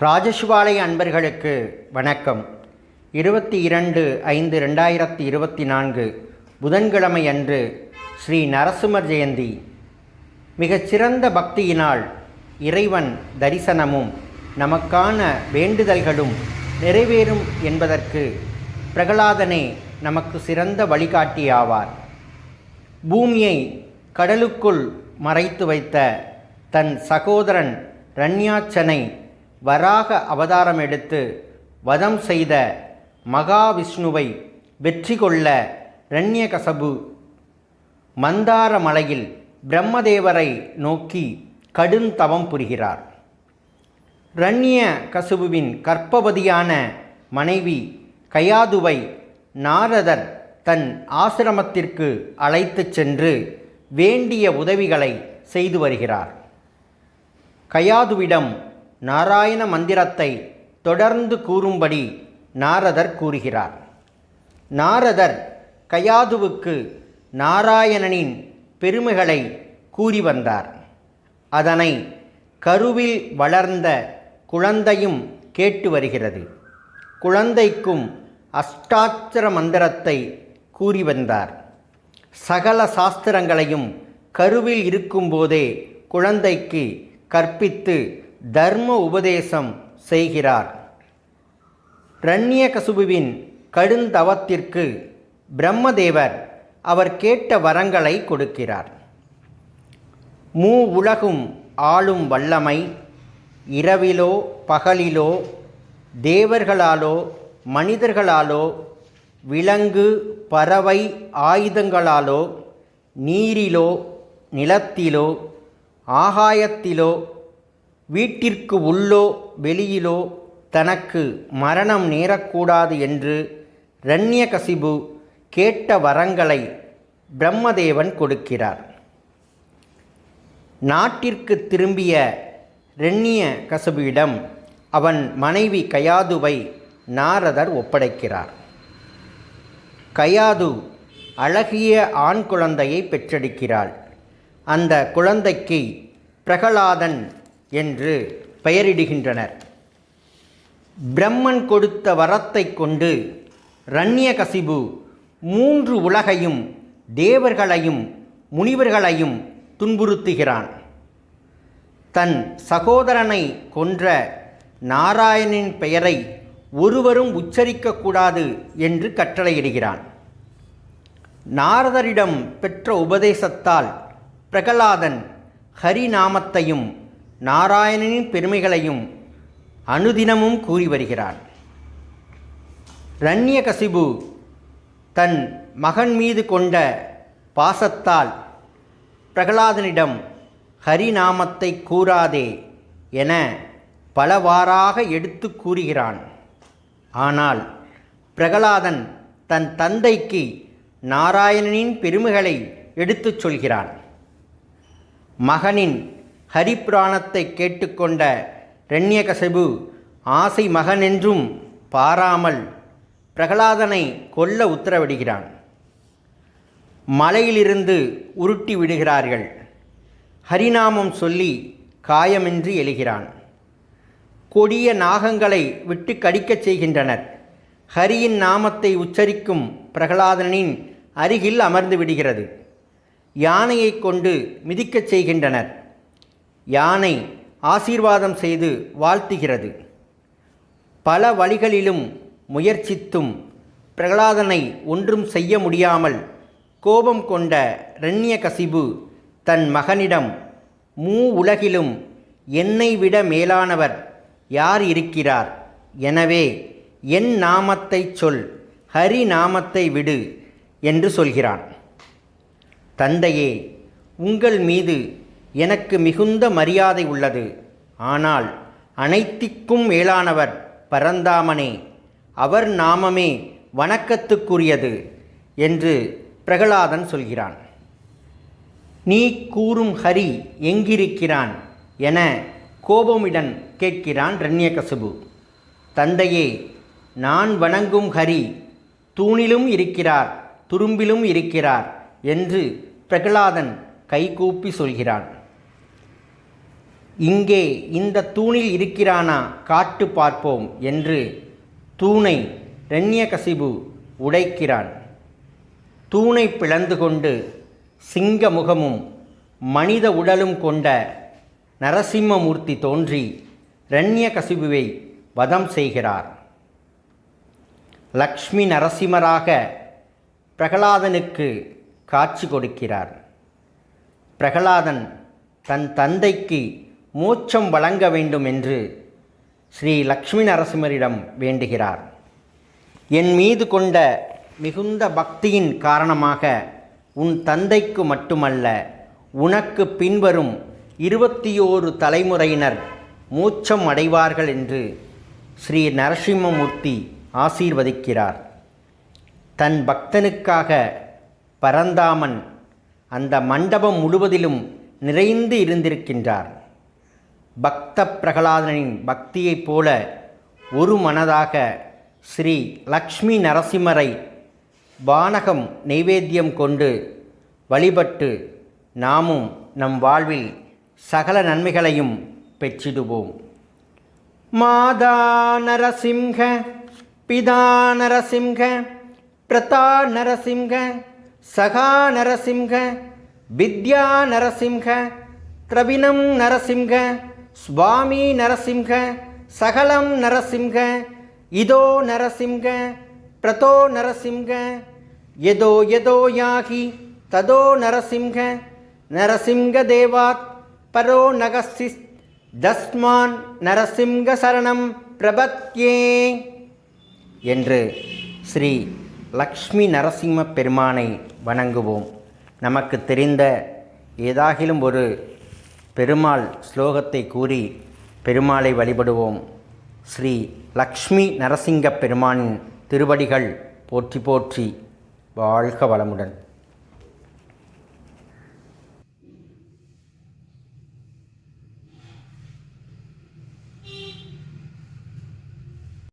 ராஜசிவாலய அன்பர்களுக்கு வணக்கம். இருபத்தி இரண்டு ஐந்து ரெண்டாயிரத்தி இருபத்தி நான்கு புதன்கிழமை அன்று ஸ்ரீ நரசிம்மர் ஜெயந்தி. மிகச்சிறந்த பக்தியினால் இறைவன் தரிசனமும் நமக்கான வேண்டுதல்களும் நிறைவேறும் என்பதற்கு பிரகலாதனே நமக்கு சிறந்த வழிகாட்டியாவார். பூமியை கடலுக்குள் மறைத்து வைத்த தன் சகோதரன் ரண்யாச்சனை வராக அவதாரம் எடுத்து வதம் செய்த மகாவிஷ்ணுவை வெற்றி கொள்ள ரண்யகசபு மந்தார மலையில் பிரம்மதேவரை நோக்கி கடுந்தவம் புரிகிறார். ரண்ய கசுபுவின் கற்பவதியான மனைவி கயாதுவை நாரதர் தன் ஆசிரமத்திற்கு அழைத்துச் சென்று வேண்டிய உதவிகளை செய்து வருகிறார். கயாதுவிடம் நாராயண மந்திரத்தை தொடர்ந்து கூறும்படி நாரதர் கூறுகிறார். நாரதர் கயாதுவுக்கு நாராயணனின் பெருமைகளை கூறி வந்தார். அதனை கருவில் வளர்ந்த குழந்தையும் கேட்டு வருகிறது. குழந்தைக்கும் அஷ்டாட்சர மந்திரத்தை கூறி வந்தார். சகல சாஸ்திரங்களையும் கருவில் இருக்கும்போதே குழந்தைக்கு கற்பித்து தர்ம உபதேசம் செய்கிறார். ரண்யகசுபுவின் கடுந்தவத்திற்கு பிரம்மதேவர் அவர் கேட்ட வரங்களை கொடுக்கிறார். மூ உலகும் ஆளும் வல்லமை இரவிலோ பகலிலோ தேவர்களாலோ மனிதர்களாலோ விலங்கு பறவை ஆயுதங்களாலோ நீரிலோ நிலத்திலோ ஆகாயத்திலோ வீட்டிற்கு உள்ளோ வெளியிலோ தனக்கு மரணம் நேரக்கூடாது என்று ரண்யகசிபு கேட்ட வரங்களை பிரம்மதேவன் கொடுக்கிறார். நாட்டிற்கு திரும்பிய ரெண்ணிய கசபுவிடம் அவன் மனைவி கயாதுவை நாரதர் ஒப்படைக்கிறார். கயாது அழகிய ஆண் குழந்தையை பெற்றெடுக்கிறாள். அந்த குழந்தைக்கு பிரகலாதன் என்று பெயரிடுகின்றனர். பிரம்மன் கொடுத்த வரத்தை கொண்டு ரண்யகசிபு மூன்று உலகையும் தேவர்களையும் முனிவர்களையும் துன்புறுத்துகிறான். தன் சகோதரனை கொன்ற நாராயணின் பெயரை ஒருவரும் உச்சரிக்கக்கூடாது என்று கட்டளையிடுகிறான். நாரதரிடம் பெற்ற உபதேசத்தால் பிரகலாதன் ஹரிநாமத்தையும் நாராயணனின் பெருமைகளையும் அனுதினமும் கூறி வருகிறான். ரண்யகசிபு தன் மகன் மீது கொண்ட பாசத்தால் பிரகலாதனிடம் ஹரிநாமத்தை கூறாதே என பலவாறாக எடுத்து கூறுகிறான். ஆனால் பிரகலாதன் தன் தந்தைக்கு நாராயணனின் பெருமைகளை எடுத்துச் சொல்கிறான். மகனின் ஹரிபுராணத்தை கேட்டுக்கொண்ட ரண்யகசபு ஆசை மகனென்றும் பாராமல் பிரகலாதனை கொல்ல உத்தரவிடுகிறான். மலையிலிருந்து உருட்டி விடுகிறார்கள். ஹரிநாமம் சொல்லி காயமின்றி எழுகிறான். கொடிய நாகங்களை விட்டு கடிக்கச் செய்கின்றனர். ஹரியின் நாமத்தை உச்சரிக்கும் பிரகலாதனின் அருகில் அமர்ந்து விடுகிறது. யானையை கொண்டு மிதிக்கச் செய்கின்றனர். யானை ஆசீர்வாதம் செய்து வாழ்த்துகிறது. பல வழிகளிலும் முயற்சித்தும் பிரகலாதனை ஒன்றும் செய்ய முடியாமல் கோபம் கொண்ட ரண்யகசிபு தன் மகனிடம் மூ உலகிலும் என்னை விட மேலானவர் யார் இருக்கிறார்? எனவே என் நாமத்தை சொல் ஹரி நாமத்தை விடு என்று சொல்கிறான். தந்தையே உங்கள் மீது எனக்கு மிகுந்த மரியாதை உள்ளது. ஆனால் அனைத்திற்கும் மேலானவர் பரந்தாமனே அவர் நாமமே வணக்கத்துக்குரியது என்று பிரகலாதன் சொல்கிறான். நீ கூறும் ஹரி எங்கிருக்கிறான் என கோபமிடன் கேட்கிறான் ரண்யகசுபு. தந்தையே நான் வணங்கும் ஹரி தூணிலும் இருக்கிறார் துரும்பிலும் இருக்கிறார் என்று பிரகலாதன் கைகூப்பி சொல்கிறான். இங்கே இந்த தூணில் இருக்கிறானா? காட்டு பார்ப்போம் என்று தூணை ரண்யகசிபு உடைக்கிறான். தூணை பிளந்து கொண்டு சிங்க முகமும் மனித உடலும் கொண்ட நரசிம்மமூர்த்தி தோன்றி ரண்யகசிபுவை வதம் செய்கிறார். லக்ஷ்மி நரசிம்மராக பிரகலாதனுக்கு காட்சி கொடுக்கிறார். பிரகலாதன் தன் தந்தைக்கு மோட்சம் வழங்க வேண்டும் என்று ஸ்ரீ லக்ஷ்மி நரசிம்மரிடம் வேண்டுகிறார். என் மீது கொண்ட மிகுந்த பக்தியின் காரணமாக உன் தந்தைக்கு மட்டுமல்ல உனக்கு பின்வரும் இருபத்தி ஓரு தலைமுறையினர் மோட்சம் அடைவார்கள் என்று ஸ்ரீ நரசிம்மமூர்த்தி ஆசீர்வதிக்கிறார். தன் பக்தனுக்காக பரந்தாமன் அந்த மண்டபம் முழுவதிலும் நிறைந்து இருந்திருக்கின்றார். பக்த பிரகலாதனின் பக்தியைப் போல ஒரு மனதாக ஸ்ரீ லக்ஷ்மி நரசிம்மரை வானகம் நைவேத்தியம் கொண்டு வழிபட்டு நாமும் நம் வாழ்வில் சகல நன்மைகளையும் பெற்றிடுவோம். மாதா நரசிம்ஹ பிதா நரசிம்ஹ பிரதா நரசிம்ஹ சகா நரசிம்ஹ வித்யா நரசிம்ஹ திரவினம் நரசிம்ஹ சுவாமி நரசிம்ஹ சகலம் நரசிம்ஹ இதோ நரசிம்ஹ பிரதோ நரசிம்ஹ எதோ எதோ யாகி ததோ நரசிம்ஹ நரசிம்ஹ தேவாத் பரோ நகசிஸ் தஸ்மான் நரசிம்ஹ சரணம் பிரபத்யே என்று ஸ்ரீ லக்ஷ்மி நரசிம்ம பெருமானை வணங்குவோம். நமக்கு தெரிந்த ஏதாகிலும் ஒரு பெருமாள் ஸ்லோகத்தை கூறி பெருமாளை வழிபடுவோம். ஸ்ரீ லக்ஷ்மி நரசிங்க பெருமானின் திருவடிகள் போற்றி போற்றி வாழ்க வளமுடன்.